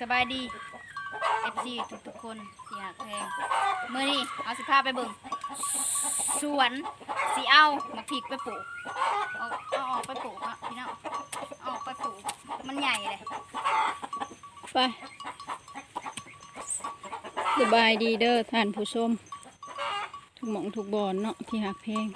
สบายดี FC ทุกทุกๆคนที่หักแพงเมื่อนี้เอาสิพาไปเบิ่งสวนสีเอามาพริกไปปลูกเอาเอาออกไปปลูกเนาะพี่น้องเอาออกไปปลูกมันใหญ่เลยไปสบายดีเด้อท่านผู้ชม ทุกหมองทุกบอนเนาะที่หักเพลง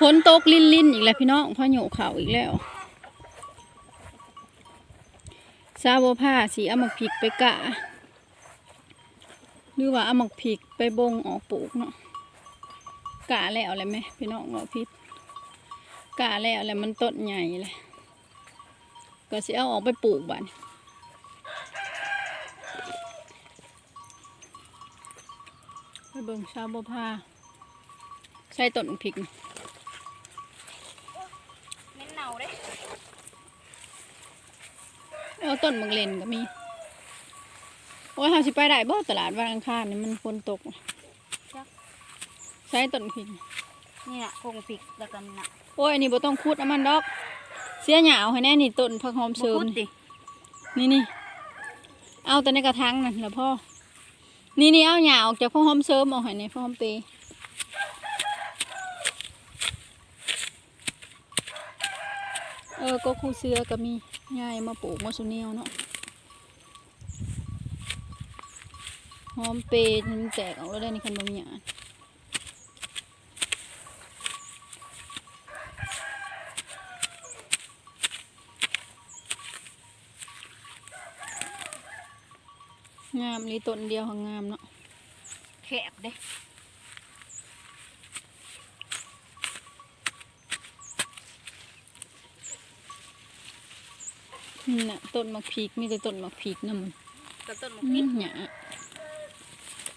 ฝนตกลินลินๆ อีกแล้วพี่น้องพ่อโยกเข่าวอีกแล้ว ซาบผ้าสีเอามักผิกไปกะ หรือว่าเอามักผิกไปบงออกปลูกเนาะกะแล้วอะไรไหมพี่น้องเงาะพิษกะแล้วอะไรมันต้นใหญ่เลยก็สิเอาออกไปปลูกบ้านไปเบิ่งชาบัวพาใส่ต้นพริกนี่ เน้นเน่าเด้ เอา ต้นมังเลนก็มี โอ้ยเฮาสิไปได้บ่ตลาดวันอังคารนี่มันฝนตกใส่ต้นพริกนี่นี่น่ะโครงพริกแล้วก็นี่น่ะโอ้ยอันนี้บ่ต้องขุดเอามันดอก เสียหยาวให้แน่นี่ต้นผักหอมบ่เสริมขุดดินี่นี่ เอาแต่ในกระถางนั่นแหละพ่อ นี่นี่เอาหยาออกจากผักหอมเสริมเอาให้ในผักหอมเปรย์เออก็คูเสือก็มี ง่ายมาปลูกมาสุเนียวเนาะหอมเปรย์มันแตกออกแล้วได้ในคันบะหมี่อะงามลีต้นเดียวของงามเนาะแคบเด้ นี่น่ะต้นมักพีกมีแต่ต้นมักพีกนะมันกับต้นมะพนี่ริกหยา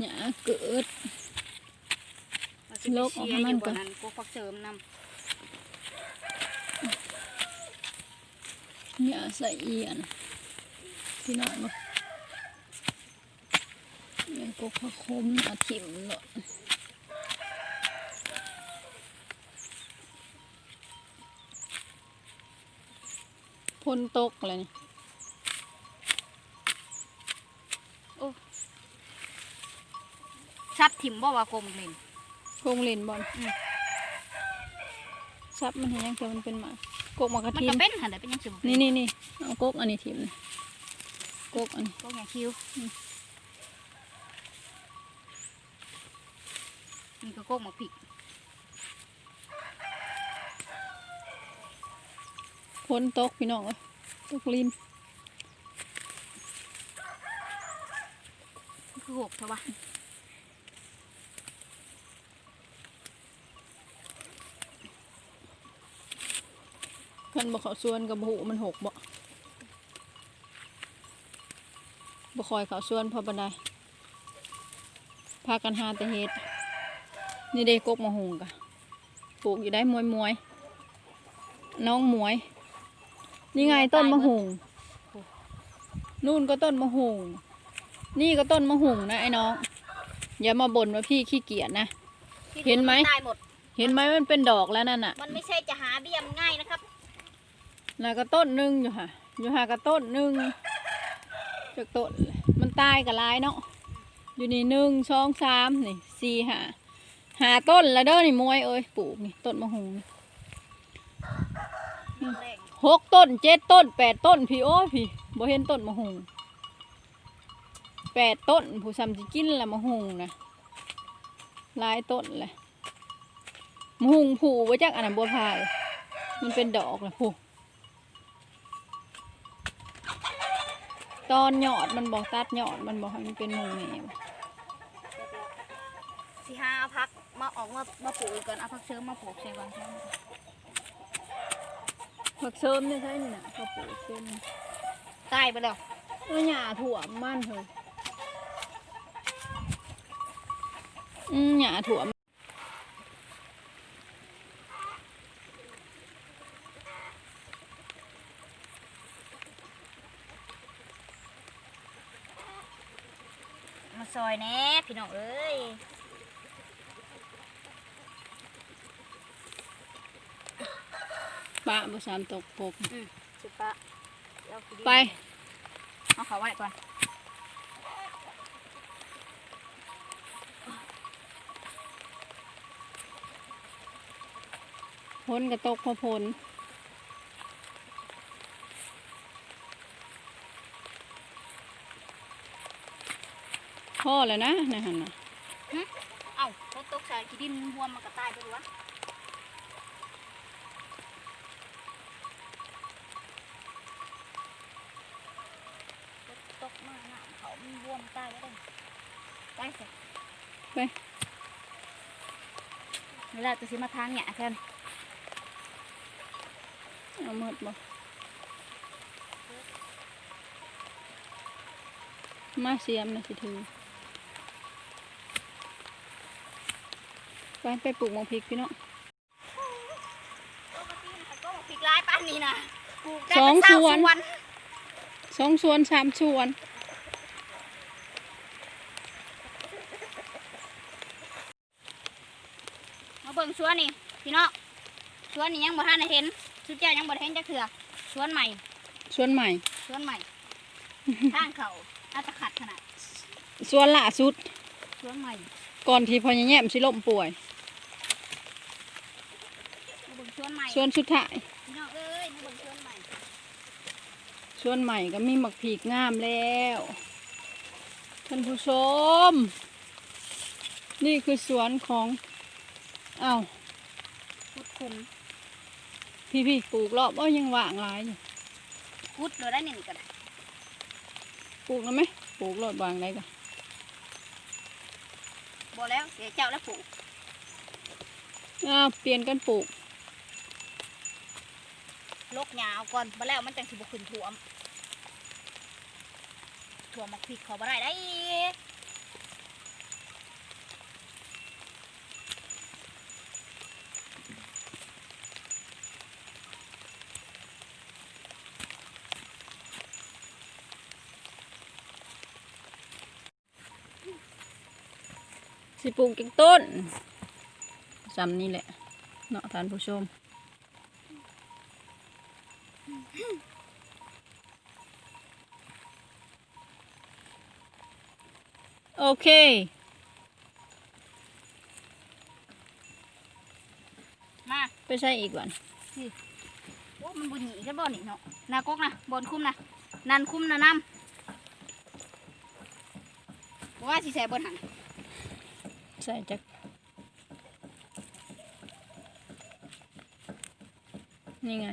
หยาเกิดเราสิไปโลกออกเชียมาร์อมันยู่ก่บอนนนั้นกูฟักเสริมนำหยาใส่เอียนพี่น้องเนาะยังกกพะคมหนาถิ่มเนาะ นตกอะไรนี่ชัดถิ่มบ่ว่าโคมเล่นโกงเล่นบอลอืมซับมันเห็นยังแต่มันเป็นหมากกกหมากกระมันทิก็มเป็นหันได้เป็นยังสิบ่เป็นี่นี่นี่เอากกอันนี้ทิมนี่กกอันนี้พวกอย่างคิวนี่ก็โคกมะพริก พนตกพี่น้องเอ้ยตกลินคือหกใช่ปะกันบ่เขาส่วนกับหูมันหกบ่บ่คอยเขาส่วนพอบันไดพากันหาแต่เฮ็ดนี่เด้กกมะฮุงกะปลูกอยู่ได้มวยมวยๆน้องหมวย นี่ไงต้นมะฮุงนู่นก็ต้นมะฮุงนี่ก็ต้นมะฮุงนะไอ้น้อง อย่ามาบ่นว่าพี่ขี้เกียจนะ เห็นไหม ตายหมด เห็นไหมมันเป็นดอกแล้วนั่นน่ะ มันไม่ใช่จะหาเบี้ยมง่ายนะครับน่ะก็ต้นหนึงอยู่ค่ะ อยู่หาก็ต้นหนึงจากต้นเลยมันตายกับลายเนาะ อยู่นี่หนึ่งสองสามนี่สี่หาหาต้นแล้วเด้อนี่มวยเอ้ยปลูกนี่ต้นมะฮุงนี่แรง หกต้นเจ็ดต้นแปดต้นพี่โอ้พี่บ่เห็นต้นมะฮุงแปดต้น ผู้ซ้ำสิกินละมะฮุงนะหลายต้นเลยมะฮุงผูไว้จักอันนั้นบัวพาย มันเป็นดอกเลยผูตอนหยอดมันบอกตัดหยอดมันบอกให้มันเป็นหมูแหนวสิหาเอาพักมาออกมามาปลูกอีกก่อนเอาพักเสริมมาปลูกใช่ก่อนใช่ไหม ผักเสริมเนี่ยใช่นี่นะก็ปลูกเป็นตายไปแล้วเออหญ้าถั่วมันเหรออืมหญ้าถั่วมาซอยแน่พี่น้องเอ้ย ปะบุษามตกปกสุปะเอาขี้ดินไป เอาเขาไว้ก่อนพ้นกระตกพอพ้นพ่อแล้วนะนะฮันนะ เอ้าฝนตกใส่ขี้ดินรวมมันก็ตายไปหรอวะฝนตกมากน้ำเขามันรวม ตายไปเลยตายสิไปเวลาจะซื้อมาทางเนี่ยแค่นเอาหมดบ่มาเสียมนะสิถือไปไปปลูกหมองพริกพี่น้องปกติมันก็พริกร้ายป้านนี้นะปลูกได้สองเป็นเศร้าสวนสวนสองสวนสามสวน มา เบิ่งสวนนี่พี่น้องสวนนี่ยังบ่ทันได้เห็นสุดเจ้ายังบ่ได้เห็นจักเถื่อสวนใหม่สวนใหม่สวนใหม่ทางเขาอาจจะขัดขนาดสวนล่าสุดสวนใหม่ก่อนที่พอแย่มสิล่มป่วยมาเบิ่งสวนใหม่สวนสุดท้ายพี่น้องเอ้ยมาเบิ่งสวนใหม่สวนใหม่ก็มีหมักผีกงามแล้วท่านผู้ชม นี่คือสวนของ อ้าวกุดคุมพี่พี่ๆปลูกรอบอ้อยังว่างหลายอยู่กุดเลยได้นี่ก็ได้ปลูกแล้วไหมปลูกรอดวางได้กันบ่แล้วเสียเจ้าแล้วปลูกอ้าวเปลี่ยนกันปลูกลกหญ้าเอาก่อนบ่แล้วมันจังสิบ่ขึ้นท่วมท่วมมักพริกเขาบ่ได้ได้ สิปลูกจากต้นจำนี่แหละเนาะท่านผู้ชมโอเค มาไปใช่อีกวันโอ้มันบ่หนีกันบ่นี่เนาะหนากกนะบนคุ้มนะนันคุ้มนะน้ำบ่ว่าสิใส่บนหัน ใส่จากนี่ไง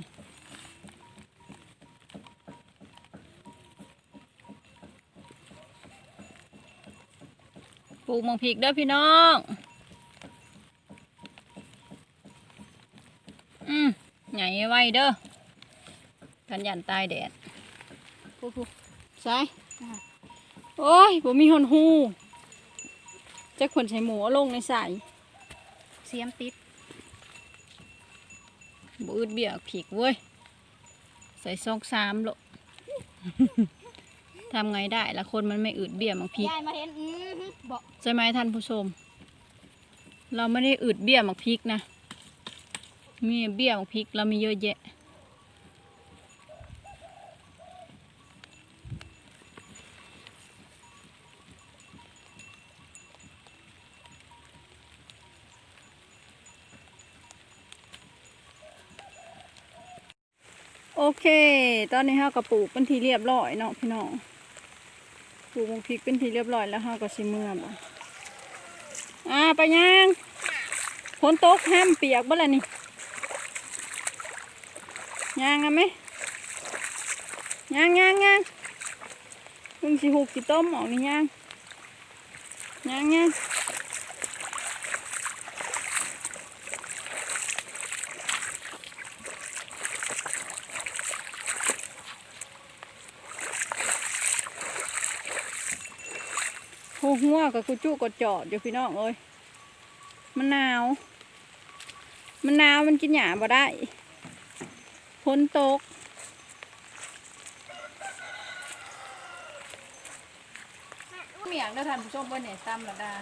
ปลูกหมองพริกเด้อพี่น้อง อืมใหญ่ไว้เด้อกันยันตายแดดผู้ผู้ใส่โอ้ยผมมีหอนหู จักคนใช้หมูเอาลงในสายเสียมติดบอืดเบี้ยผิกเว้ย ใส่ซองสามโลทำไงได้ละคนมันไม่อืดเบี้ยมังพริกยายมาเห็นอือหือบอกใช่ไหมท่านผู้ชม เราไม่ได้อืดเบี้ยมังพริกนะมีเบี้ยมังพริกเรามีเยอะแยะ โอเค ตอนนี้เราก็ปลูกเป็นทีเรียบร้อยเนาะพี่น้อง ปลูกมงพริกเป็นทีเรียบร้อยแล้วเราก็ชิเมื่อมาอ่าไปยังฝนตกห้ามเปียกบ่ละนี่ยางอะไหมยางยางยางมึงสิหุกสิต้มออกนี่ยางยางยาง หัวกับกุจุกดจอดอยู่พี่น้องเอ้ยมันหนาว มันหนาวมันกินหยาบ่ได้ฝนตกเมียงเด้อท่านผู้ชมบนเนี่ยตำระดา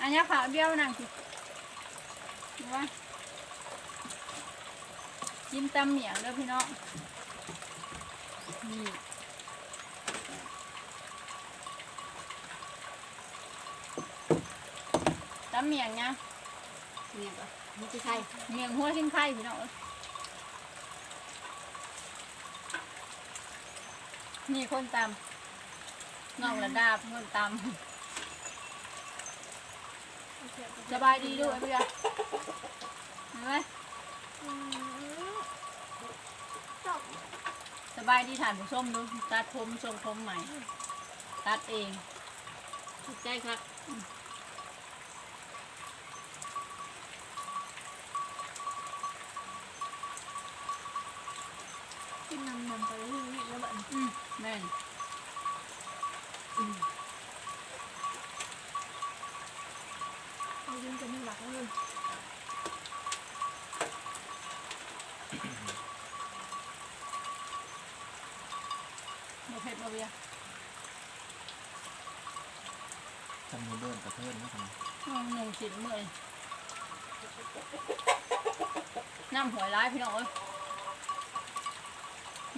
อันนี้ผ่าเบี้ยวนั่งสิว่ากินตำเมียงเด้อพี่น้องนี่ำเมียงเนี่ยเนี่ยก็นี่คือใครเมียงหัวทิ้งไข่พี่น้องเอ้ยนี่คนตำนอกระดาบคนตำสบายดีด้วยพี่อะเห็นไหมสบายดีฐานผู้ชมดูตัดผมทรงผมใหม่ ตัดเองถูกใจครับ กินน้ำนำไปเรื่อยๆแล้วแบบอืมแม่น เอาเรื่อง จะไม่หลักเลยบ่เผ็ดบ่เบียร์จำมือเดินกระเทินนะครับอืมหนึ่งชิ้นเมื่อยน้ำหวยร้ายพี่น้องเอ้ย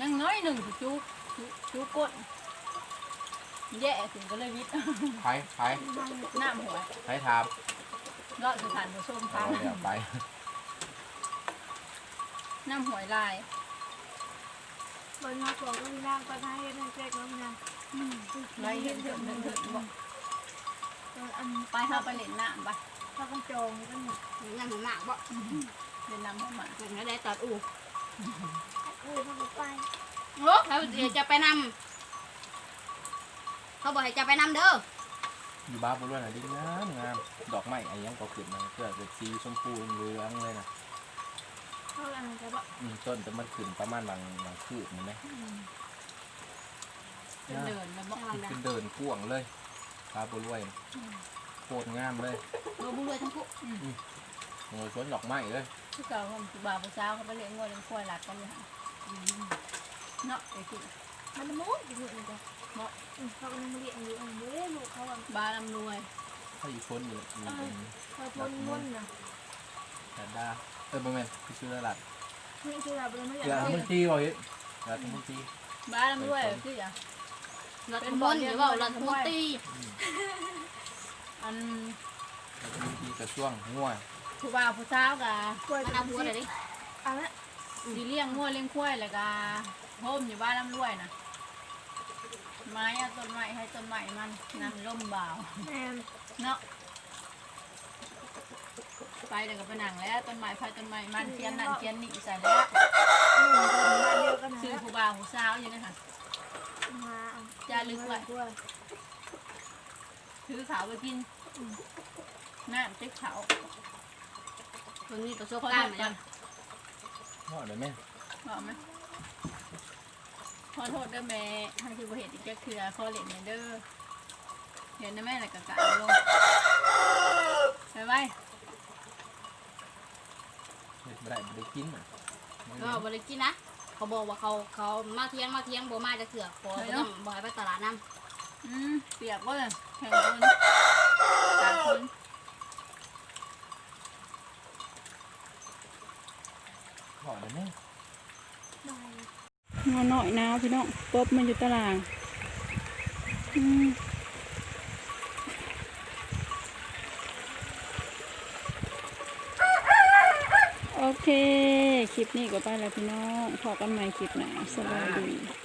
ยังน้อยหนึ่งสิจุกจุกจุกก้นแย่ถึงก็เลยวิทย์ไผ่ไผ่น้ำหวยไผ่ถามเลาะสถานผู้ชมเอาค่ะเดี๋ยวไปน้ำหวยลายบนมาบอกก็มีร่างก็ได้ให้แจ๊กแล้วมันไรเห็นเถิดเถิดเถิดบอก อันไปเข้าไปเล่นน้ำไปถ้ากันจองก็เนี่ยยังหนักบ่เล่นน้ำเข้ามาอย่างนั้นได้ตัดอู่อุ้ยถ้าไปโอ้เขาเดี๋ยวจะไปนำเขาบอกให้จะไปนำเด้ออยู่บ้านบนรถน่ะดีงามงามดอกไม้ไอ้ยังก็ขึ้นมาเพื่อเป็นสีชมพูเหลืองเลยนะเท่าอันจะบอกอืมต้นแต่มันขึ้นประมาณบางบางคืบนี่ไหมเดินเดินแล้วบอกเป็นเดินกว้างเลย บ้านบนรวยโคตรงามเลยโดบุ้งด้วยทั้งคู่โอ้ยสวนดอกไม้เลยที่เก่าผมสุบาผู้สาวเขาไปเลี้ยงวัวเลี้ยงควายหลักกันเลยค่ะเนาะไอ้ที่มันมุดอยู่นี่จ้ะบอกเขากำลังเรียนอยู่อันเด้ลูกเขาอะบาลำรวยถ้าอยู่พ้นอยู่อยู่เป็นเขาทนมุ่นนะแต่ดาเออประมาณพี่ชื่อระดับนี่คือแบบเราไม่อยากเดี๋ยวมันตีบ่อยเดี๋ยวมันตีบาลำรวยคืออย่าง รัฐมนตรีหรือเปล่ารัฐมนตรีอันแล้วก็มีตีกระช่วงง่วงผู้บ่าวผู้สาวกะกล้วยมันจะเอาหัวเลยดิอันนั้นสีเลี้ยงงัวเลี้ยงควายแล้วก็โฮมอยู่บ้านลำรวยนะไม้อะต้นไม้ให้ต้นไม้มันนั่งร่มบ่าวแมนเนาะไปเดี๋ยวก็ไปนั่งแล้วต้นไม้ไฟต้นไม้มันเทียนนั่นเทียนนี่ใส่แล้วหนึ่งคนมาเดียวกันซื้อนะผู้บ่าวผู้สาวอยู่นะคะมา ถือขาวไปกินน้ำติ๊กขาวคนนี้ประสบขอการโทณ์ษมากัจันงพ่อเดี๋ยวแม่บอกไหมขอโทษเด้อแม่ทางที่บ่เห็นอีกจะคือขอเล่นหน่อยเด้อเห็นนะแม่น่ะกะกะลงไปไว้ไม่ได้ไม่ได้กินอะก็บริกินนะ เขาบอกว่าเขาเขามาเที่ยงมาเที่ยงบ่มาจะเถื่อขอจะต้องบ่ให้ไปตลาดน้ำอืมเปียกว่าเลยแข่งคนตากคนพ่อเดี๋ยวแม่นอนหน่อยนาวพี่น้องปบมันอยู่ตารางอืมโอเค คลิปนี้ก็ไปแล้วพี่น้องพอกันใหม่คลิปหน้าสวัสดี